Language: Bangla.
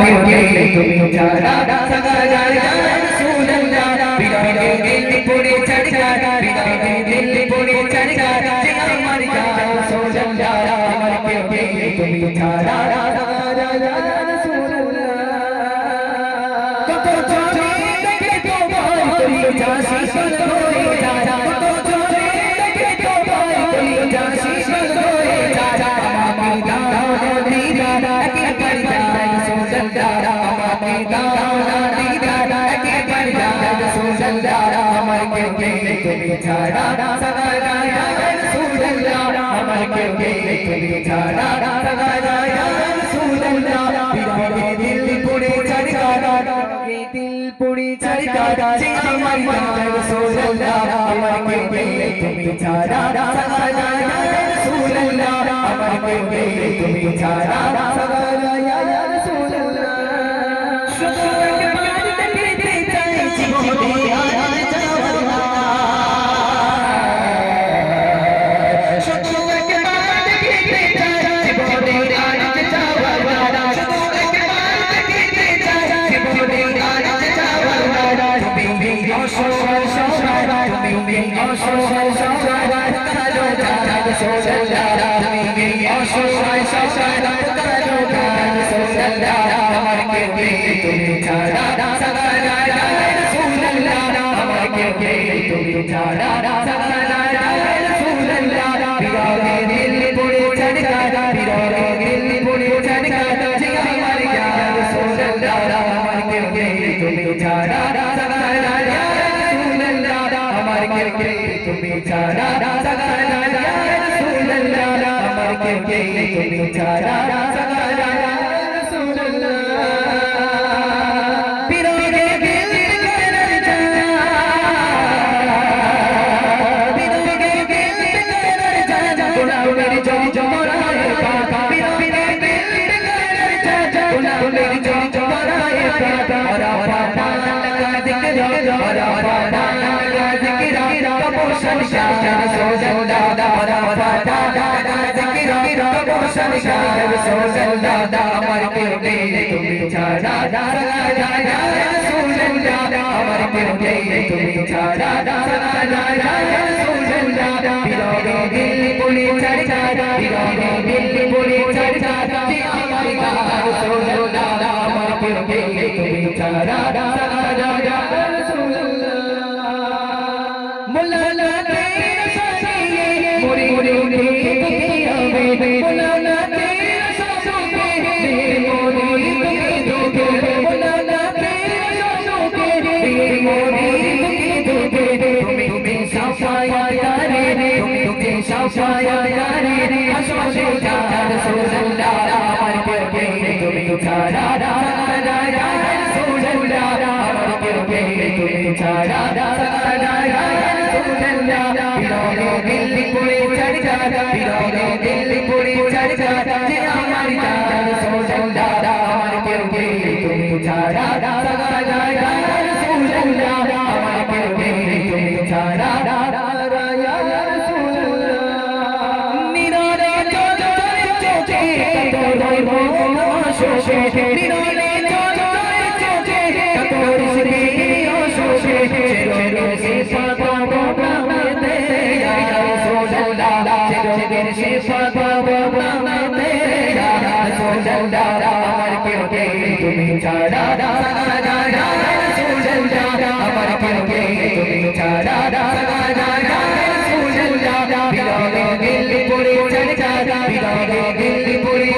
কেউ তুমি ছাড়া সগা যায় রসুল্লাহ বিরহে দিল পড়ে চড়কা বিরহে দিল পড়ে চড়কা যে আমার জান রসুল্লাহ আমার কেউ নেই তুমি ছাড়া সগা যায় রসুল্লাহ কত के तुम छाड़ा सदा या रसूल अल्लाह अमर के तुम छाड़ा सदा या रसूल अल्लाह ये दिल पुणे चढ़कारा ये दिल पुणे चढ़कारा जी अमर या रसूल अल्लाह अमर के तुम छाड़ा सदा या रसूल अल्लाह अमर के तुम छाड़ा सदा या रसूल अल्लाह शुक्र के बाद तक दे जाए जी অসহায় সহায় কালো জান अमर के तुम बेचारा सगाना या रसूल अल्लाह अमर के तुम बेचारा जो जो मराए पापा আমার কেউ নেই তুমি ছাড়া আমার কেউ নেই তুমি ছাড়া বিরহে দিল পড়ে চড়কা বিরহে দিল সাফায়া করে তুমি তুমি সাফায়া করে রে আশমাশে জান রাসূলুল্লাহ আমার নেই তুমি ছাড়া যায় রাসূলুল্লাহ আমার নেই তুমি ছাড়া যায় রাসূলুল্লাহ বিরহে দিল পড়ে চড়কা বিরহে দিল পড়ে চড়কা যে আমার জান রাসূলুল্লাহ আমার নেই তুমি ছাড়া শোষে নিররে চল চোখে তোর শ্রী শোষে চিররে সিফাত বাবনাতে ইয়া রাসূলুল্লাহ চিররে সিফাত বাবনাতে ইয়া রাসূলুল্লাহ আমার কেউ তুমি ছাড়া আমার কেউ তুমি ছাড়া সাগা যায় রাসূলুল্লাহ বিরহে দিল পড়ে